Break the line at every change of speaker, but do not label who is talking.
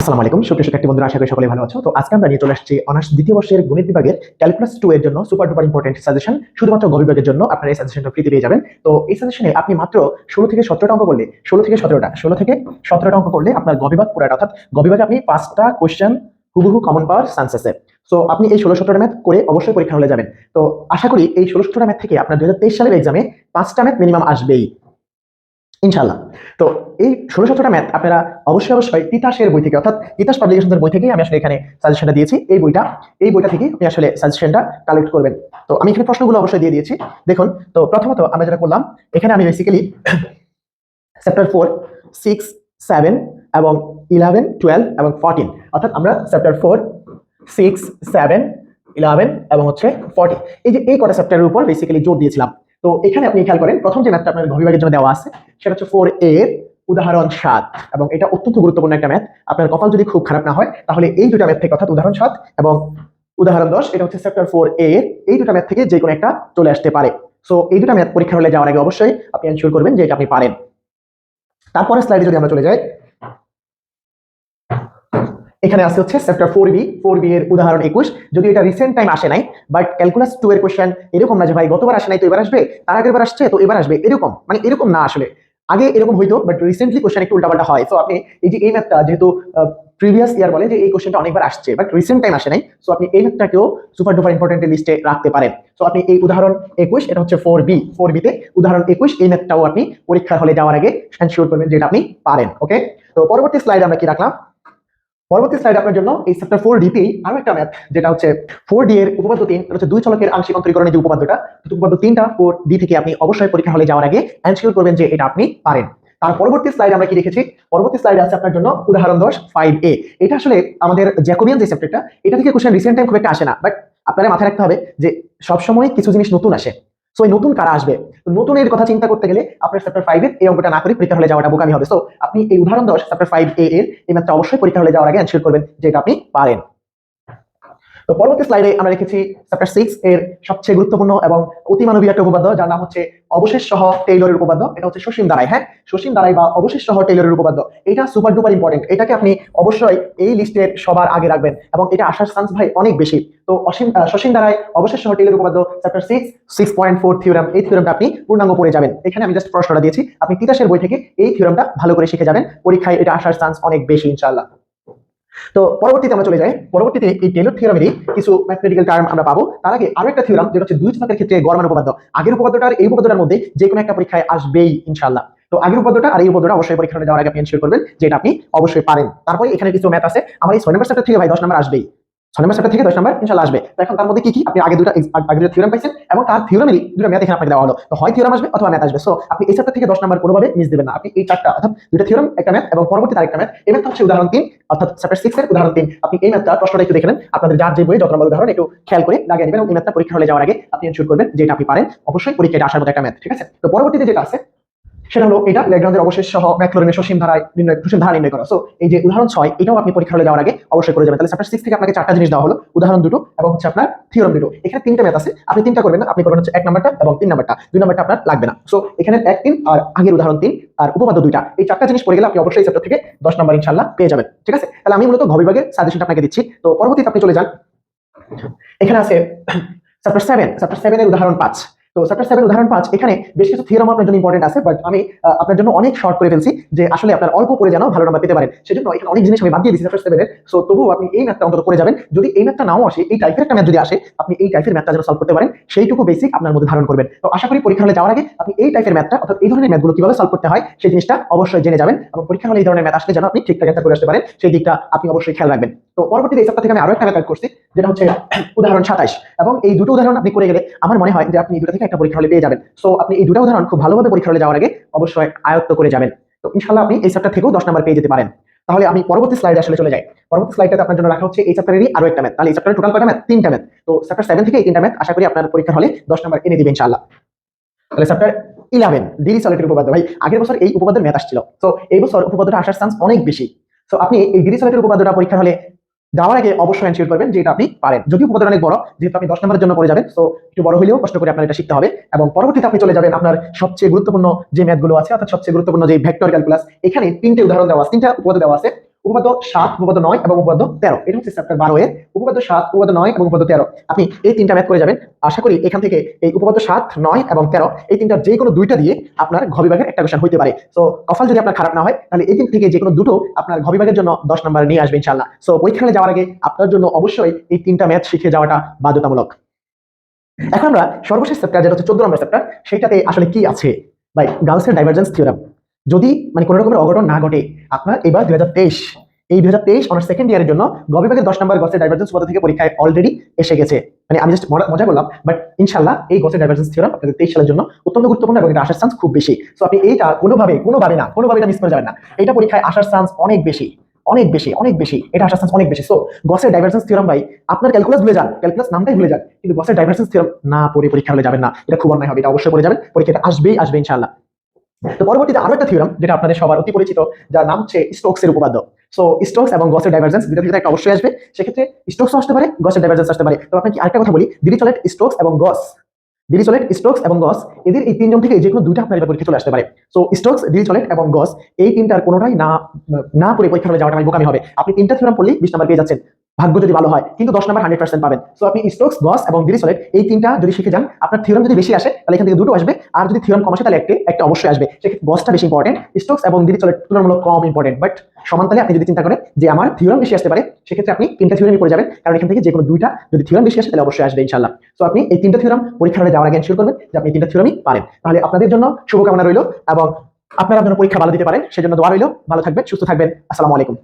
আসসালামু আলাইকুম। সুপ্রিয় শিক্ষার্থী বন্ধুরা, আশা করি সকলে ভালো আছো। তো আজকে আমরা নিয়ে চলে আসছি অনার্স দ্বিতীয় বর্ষের গণিত বিভাগের ক্যালকুলাস টু এর জন্য সুপার ডুপার ইম্পর্টেন্ট সাজেশন শুধুমাত্র গ বিভাগের জন্য আপনারা এই সাজেশনটা ফ্রিতে পেয়ে যাবেন। তো এই সাজেশনে আপনি মাত্র ষোলো থেকে সতেরোটা অঙ্ক করলে, ষোলো থেকে সতেরোটা, ষোলো থেকে সতেরোটা অঙ্ক করলে আপনার গ বিভাগ পুরাটা, অর্থাৎ গ বিভাগে আপনি পাঁচটা কোয়েশ্চেন হুবহু কমন পাওয়ার চান্স সো আপনি এই ষোলো সতেরোটা ম্যাথ করে অবশ্যই পরীক্ষা হলে যাবেন। তো আশা করি এই ষোলো সতেরোটা ম্যাথ থেকে আপনার দু হাজার তেইশ সালের এক্সামে পাঁচটা ম্যাথ মিনিমাম আসবেই। ইনশাল্লাহ তো এই ষোলো সতেরোটা ম্যাথ আপনারা অবশ্যই অবশ্যই তিতাসের বই থেকে, অর্থাৎ তিতাস পাবলিকেশনের বই থেকেই আমি আসলে এখানে সাজেশনটা দিয়েছি। এই বইটা এই বইটা থেকে আপনি আসলে সাজেশনটা কালেক্ট করবেন। তো আমি এখানে প্রশ্নগুলো অবশ্যই দিয়ে দিয়েছি। দেখুন, তো প্রথমত আমরা যেটা করলাম, এখানে আমি basically chapter four six seven এবং ইলেভেন টুয়েলভ এবং ফোরটিন অর্থাৎ আমরা chapter four six seven eleven এবং হচ্ছে ফোরটিন এই যে এই কটা চ্যাপ্টারের উপর বেসিক্যালি জোর দিয়েছিলাম। তো এখানে আপনি খেয়াল করেন, প্রথম যে ম্যাথটা আপনার বিভাগের জন্য দেওয়া আছে, সেটা হচ্ছে ফোর এর উদাহরণ সাত। এবং এটা অত্যন্ত গুরুত্বপূর্ণ একটা ম্যাথ আপনার কপাল যদি খুব খারাপ না হয়, তাহলে এই দুটা ম্যাথ থেকে অর্থাৎ উদাহরণ সাত এবং উদাহরণ দশ, এটা হচ্ছে চ্যাপ্টার ফোর এর এই দুটা ম্যাথ থেকে যে কোনো একটা চলে আসতে পারে। সো এই দুটা ম্যাথ পরীক্ষা হলে যাওয়ার আগে অবশ্যই আপনি এনশিওর করবেন যে এটা আপনি পারেন। তারপরে স্লাইডে যদি আমরা চলে যাই এখানে আছে হচ্ছে chapter four B four B এর উদাহরণ একুশ। যদি এটা রিসেন্ট টাইম আসে নাই বাট ক্যালকুলাস টু এর কোয়েশ্চেন এরকম না যে ভাই গতবার আসে নাই তো এবার আসবে, তার আগের বার আসছে তো এবার আসবে, এরকম মানে এরকম না আসলে। আগে এরকম হইতো বাট রিসেন্টলি কোয়েশ্চেন একটু উল্টাপাল্টা হয়। তো আপনি এই যে এই ম্যাথটা যেহেতু প্রিভিয়াস ইয়ার বলে যে এই কোয়েশ্চেনটা অনেকবার আসছে বাট রিসেন্ট টাইম আসে নাই সো আপনি এই ম্যাথটাকেও সুপার ডুপার ইম্পর্টেন্ট লিস্টে রাখতে পারেন। সো আপনি এই উদাহরণ একুশ, এটা হচ্ছে ফোর বি ফোর বিতে উদাহরণ একুশ, এই ম্যাথটাও আপনি পরীক্ষার হলে যাওয়ার আগে এনশিওর করবেন যেটা আপনি পারেন ওকে তো পরবর্তী স্লাইড আমরা কি রাখলাম? পরবর্তী স্লাইড আপনার জন্য এই চ্যাপ্টার ফোর ডিতেই আরও একটা ম্যাথ যেটা হচ্ছে ফোর ডি এর উপপাদ্য তিন হচ্ছে দুই চলকের আংশিক অন্তরীকরণের যে উপপাদ্যটা উপপাদ্য তিনটা ফোর ডি থেকে আপনি অবশ্যই পরীক্ষা হলে যাওয়ার আগে এনশিওর করবেন যে এটা আপনি পারেন। তার পরবর্তী স্লাইড আমরা কি রেখেছি পরবর্তী স্লাইডে আছে আপনার জন্য উদাহরণ দশ ফাইভ এ এটা আসলে আমাদের জ্যাকোবিয়ান যে চ্যাপ্টারটা এটা থেকে কোশ্চেন রিসেন্ট টাইম খুব একটা আসে না বাট আপনারা মাথায় রাখতে হবে যে সবসময় কিছু জিনিস নতুন আসে। সো এই নতুন কারা আসবে? নতুন এর কথা চিন্তা করতে গেলে আপনার চ্যাপ্টার ফাইভ এর এই অঙ্কটা না করে পরীক্ষা হলে যাওয়াটা বোকামি হবে। সো আপনি এই উদাহরণ দশ চ্যাপ্টার ফাইভ এ এর এই ম্যাথটা অবশ্যই পরীক্ষা হলে যাওয়ার আগে এনশিওর করবেন যেটা আপনি পারেন। তো পরবর্তী স্লাইডে আমরা রেখেছি চ্যাপ্টার সিক্স এর সবচেয়ে গুরুত্বপূর্ণ এবং অতিমানবীয় একটা উপপাদ্য, যার নাম হচ্ছে অবশেষ সহ টেইলরের উপপাদ্য। এটা হচ্ছে সসীম দ্বারাই হ্যাঁ? সসীম দ্বারাই বা অবশেষ সহ টেইলরের উপপাদ্য। এটা সুপার ডুপার ইম্পর্টেন্ট এটাকে আপনি অবশ্যই এই লিস্টের সবার আগে রাখবেন এবং এটা আসার চান্স ভাই অনেক বেশি। তো অসীম সসীম দ্বারাই অবশেষ সহ টেইলরের উপপাদ্য chapter six six point four theorem এই থিওরামটা আপনি পূর্ণাঙ্গ পড়ে যাবেন। এখানে আমি জাস্ট প্রশ্নটা দিয়েছি, আপনি তিতাসের বই থেকে এই থিওরামটা ভালো করে শিখে যাবেন। পরীক্ষায় এটা আসার চান্স অনেক বেশি, ইনশাআল্লাহ। তো পরবর্তীতে আমরা চলে যাই। পরবর্তীতে এই টেলর থিওরামেরই কিছু ম্যাথমেটিক্যাল টার্ম আমরা পাবো। তার আগে আরও একটা থিওরাম যেটা হচ্ছে দুই চাকের ক্ষেত্রে গড়মান উপপাদ্য। আগের আর এই উপপাদ্যটার মধ্যে যে কোনো একটা পরীক্ষায় আসবেই ইনশাল্লাহ তো আগের উপপাদ্যটা আর এই উপপাদ্যটা অবশ্যই পরীক্ষাটা যাওয়ার আগে আপনি এনশিওর করবেন, যেটা আপনি অবশ্যই পারেন। তারপরে এখানে কিছু ম্যাথ আছে। আমার এই ছয় নম্বর চ্যাপ্টার থেকে ভাই দশ নম্বর আসবেই। ছয় নম্বর থেকে দশ নম্বর ইনশাল্লাহ আসবে। এখন তার মধ্যে কি কি? আপনি আগে দুটো আগে দুটো থিওরাম পাইছেন এবং তার দুটো ম্যাথ আপনাকে দেওয়া হলো। তো হয় থিওরাম আসবে অথবা ম্যাথ আসবে। সো আপনি এই থেকে দশ নম্বর কোনোভাবে মিস দেবেন না। আপনি এই চারটা অর্থাৎ দুটো থিওরাম একটা ম্যাথ এবং পরবর্তী আরেকটা ম্যাথ এই হচ্ছে উদাহরণ তিন, অর্থাৎ চ্যাপ্টার সিক্স এর উদাহরণ তিন। আপনি এই ম্যাথটা প্রশ্নটা একটু আপনাদের যার যে বই যত নম্বর উদাহরণ, একটু খেয়াল করে লাগিয়ে নেবেন এবং এই ম্যাথটা পরীক্ষা হলে যাওয়ার আগে আপনি এনশিওর করবেন যে এটা আপনি পারেন। অবশ্যই পরীক্ষায় আসার মতো একটা ম্যাথ ঠিক আছে? তো পরবর্তীতে যেটা আছে সেটা হলো এটা ল্যাগ্রাঞ্জের অবশেষ সহ ম্যাক্লোরিনের সসীম ধারায় নির্ণয়, সসীম ধারা নির্ণয় করা। সো এই যে উদাহরণ ছয়, এটাও আপনি পরীক্ষা হলে যাওয়ার আগে অবশ্যই করে যাবেন। তাহলে চ্যাপ্টার সিক্স থেকে আপনাকে চারটা জিনিস দেওয়া হলো, উদাহরণ দুটো এবং হচ্ছে আপনার থিওরাম দুটো। এখানে তিনটা ম্যাথ আছে, আপনি তিনটা করবেন না, আপনি করবেন হচ্ছে এক নাম্বারটা এবং তিন নাম্বারটা। দুই নাম্বারটা আপনার লাগবে না। সো এখানে এক, তিন আর আগের উদাহরণ তিন আর উপপাদ্য দুইটা। এই চারটা জিনিস পড়ে গেলে আপনি অবশ্যই চ্যাপ্টার থেকে দশ নাম্বার ইনশাল্লাহ পেয়ে যাবেন। ঠিক আছে? তাহলে আমি মূলত ঘ বিভাগের সাজেশনটা আপনাকে দিচ্ছি। তো, পরবর্তীতে আপনি চলে যান। এখানে আছে চ্যাপ্টার সেভেন চ্যাপ্টার সেভেনের উদাহরণ পাঁচ। তো চ্যাপ্টার সেভেন উদাহরণ পাঁচ, এখানে বেশ কিছু থিওরাম আপনার জন্য ইম্পর্টেন্ট আছে বাট আমি আপনার জন্য অনেক শর্ট করে ফেলছি যে আসলে আপনার অল্প করে যেন ভালো নাম্বার পেতে পারেন। সেজন্য এখানে অনেক জিনিস আমি বাদ দিয়ে দিচ্ছি চ্যাপ্টার সেভেনের সো তবুও আপনি এই ম্যাথটা অন্তত করে যাবেন। যদি এই ম্যাথটা নাও আসে, এই টাইপের একটা ম্যাথ যদি আসে, আপনি এই টাইপের ম্যাথটা যেন সলভ করতে পারেন, সেইটুকু বেসিক আপনার মধ্যে ধারণ করবেন। তো আশা করি পরীক্ষা হলে যাওয়ার আগে আপনি এই টাইপের ম্যাথটা অর্থাৎ এই ধরনের ম্যাথগুলো কীভাবে সলভ করতে হয়, সেই জিনিসটা অবশ্যই জেনে যাবেন এবং পরীক্ষা হলে এই ধরনের ম্যাথ আসলে যেন আপনি ঠিকঠাক একটা করে আসতে পারেন, সেই দিকটা আপনি অবশ্যই খেয়াল রাখবেন। তো পরবর্তীতে এই সপ্তাহ থেকে আমি আরও একটা ম্যাথ করছি, যেটা হচ্ছে উদাহরণ সাতাইশ। এবং এই দুটো উদাহরণ আপনি করে গেলে আমার মনে হয় যে আপনি দুটো থেকে একটা পরীক্ষা হলে পেয়ে যাবেন। সো আপনি এই দুটো উদাহরণ খুব ভালোভাবে পরীক্ষা হলে যাওয়ার আগে অবশ্যই আয়ত্ত করে যাবেন। তো ইনশাল্লাহ আপনি এই চ্যাপ্টার থেকেও দশ নাম্বার পেয়ে যেতে পারেন। তাহলে আমি পরবর্তী স্লাইডে আসলে চলে যাই। পরবর্তী স্লাইডটাতে আপনার জন্য রাখা হচ্ছে এই চ্যাপ্টারেরই আরও একটা ম্যাথ তাহলে এই চ্যাপ্টারে টোটাল কয়টা ম্যাথ তিনটা ম্যাথ তো চ্যাপ্টার সেভেন থেকে এই তিনটা ম্যাথ আশা করি আপনার পরীক্ষা হলে দশ নাম্বার এনে দিবে ইনশাল্লাহ তাহলে চ্যাপ্টার ইলেভেন ডিরি সলিটের উপপাদ্য। ভাই, আগের বছর এই উপপাদ্যের ম্যাথ আসছিল। তো এই বছর উপপাদ্যটা আসার চান্স অনেক বেশি। তো আপনি এই ডিরি সলিটের উপপাদ্যটা পরীক্ষা হলে যাওয়ার আগে অবশ্যই এনশিওর করবেন যে এটা আপনি পারেন। যদিও উপপাদ্য অনেক বড়, যেহেতু আপনি দশ নম্বরের জন্য করে যাবেন সো একটু বড় হলেও কষ্ট করে আপনার এটা শিখতে হবে এবং পরবর্তীতে আপনি চলে যাবেন আপনার সবচেয়ে গুরুত্বপূর্ণ যে ম্যাথগুলো আছে, অর্থাৎ সবচেয়ে গুরুত্বপূর্ণ যে ভেক্টর ক্যালকুলাস এখানে তিনটে উদাহরণ দেওয়া আছে, তিনটা উপপাদ্য দেওয়া আছে। উপপাদ্য সাত, উপপাদ্য নয় এবং উপপাদ্য তেরো। এটা হচ্ছে চ্যাপ্টার বারো এর উপপাদ্য সাত, উপপাদ্য নয় এবং উপপাদ্য তেরো। আপনি এই তিনটা ম্যাথ করে যাবেন। আশা করি এখান থেকে এই উপপাদ্য সাত, নয় এবং তেরো, এই তিনটা যে কোনো দুইটা দিয়ে আপনার ঘ বিভাগের একটা কোশ্চেন হইতে পারে। সো কফল যদি আপনার খারাপ না হয়, তাহলে এই দিন থেকে যে কোনো দুটো আপনার ঘ বিভাগের জন্য দশ নম্বর নিয়ে আসবে ইনশাল্লাহ সো পরীক্ষায় যাওয়ার আগে আপনার জন্য অবশ্যই এই তিনটা ম্যাথ শিখে যাওয়াটা বাধ্যতামূলক। এখন আমরা সর্বশেষ চ্যাপ্টার যেটা হচ্ছে চোদ্দ নম্বর চ্যাপ্টার সেটাতে আসলে কি আছে? ভাই গার্লসের ডাইভার্জেন্স থিওরাম যদি মানে কোনো রকমের অঘটন না ঘটে, আপনার এবার দুই হাজার তেইশ, এই দুই হাজার তেইশ অনার্স সেকেন্ড ইয়ারের জন্য গবিভাগের দশ নম্বর গসের ডাইভার্জেন্স পদ থেকে পরীক্ষায় অলরেডি এসে গেছে। মানে আমি জাস্ট মজা করলাম বাট ইনশাল্লাহ এই গসের ডাইভার্জেন্স থিওরাম আপনাদের তেইশ সালের জন্য অত্যন্ত গুরুত্বপূর্ণ এবং এটা আসার চান্স খুব বেশি। সো আপনি এইটা কোনোভাবে কোনোভাবে না, কোনোভাবে এটা মিস করে যাবেন না। এটা পরীক্ষায় আসার চান্স অনেক বেশি অনেক বেশি অনেক বেশি, এটা আসার চান্স অনেক বেশি। সো গসের ডাইভার্জেন্স থিওরাম ভাই, আপনার ক্যালকুলাস ভুলে যান ক্যালকুলাস নামটাই ভুলে যান, কিন্তু গসের ডাইভার্জেন্স থিওরাম না পড়ে পরীক্ষা হলে যাবেন না। এটা খুব অন্যায় হবে, এটা অবশ্যই পড়ে যাবেন, পরীক্ষাটা আসবেই, আসবে ইনশাআল্লাহ। তো পরবর্তীতে আরও একটা থিওরাম যেটা আপনাদের সবার অতি পরিচিত, যার নাম হচ্ছে স্টোকস এর উপপাদ্য। সো স্টোকস এবং গসের ডাইভার্জেন্স দুটো থেকে একটা অবশ্যই আসবে। সেক্ষেত্রে স্টোকস আসতে পারে গসের ডাইভার্জেন্স আসতে পারে। তো আপনাকে আরেকটা কথা বলি ডিরিচলেট স্টোকস এবং গস ডিরিচলেট স্টোকস এবং গস এদের এই তিনজন থেকে যে কোনো দুইটা আপনার পরীক্ষা চলে আসতে পারে। সো স্টোকস ডিরিচলেট এবং গস এই তিনটার কোনোটাই না না পড়ে পরীক্ষা হলে যাওয়াটা আমি বোকামি হবে। আপনি তিনটা থিওরাম পড়লেই বিশ নাম্বার পেয়ে যাচ্ছেন। ভাগ্য যদি ভালো হয়, কিন্তু দশ নাম্বার হান্ড্রেড পার্সেন্ট পাবেন। সো আপনি স্টোকস গস এবং ডিরিচলেট এই তিনটা যদি শিখে যান, আপনার থিওরাম যদি বেশি আসে, তাহলে এখান থেকে দুটো আসবে। আর যদি থিওরাম কম আসে, তাহলে একটা একটা অবশ্যই আসবে। সেক্ষেত্রে গসটা বেশি ইম্পর্টেন্ট স্টোকস এবং ডিরিচলেট তুলনামূলক কম ইম্পর্টেন্ট বাট সমানতালে আপনি যদি চিন্তা করেন যে আমার থিওরাম বেশি আসতে পারে, সেক্ষেত্রে আপনি তিনটা থিওরামই পড়ে যাবেন। কারণ এখান থেকে যে কোনো দুইটা যদি থিওরাম বেশি আসে, তাহলে অবশ্যই আসবে ইনশাল্লাহ সো আপনি এই তিনটা থিওরাম পরীক্ষা হলে যাওয়ার আগে শুরু করবেন যে আপনি তিনটা থিওরামই পারেন। তাহলে আপনাদের জন্য শুভকামনা রইল এবং আপনারা যেন পরীক্ষা ভালো দিতে পারেন। সেজন্য দোয়া রইল। ভালো থাকবেন, সুস্থ থাকবেন। আসসালামু আলাইকুম।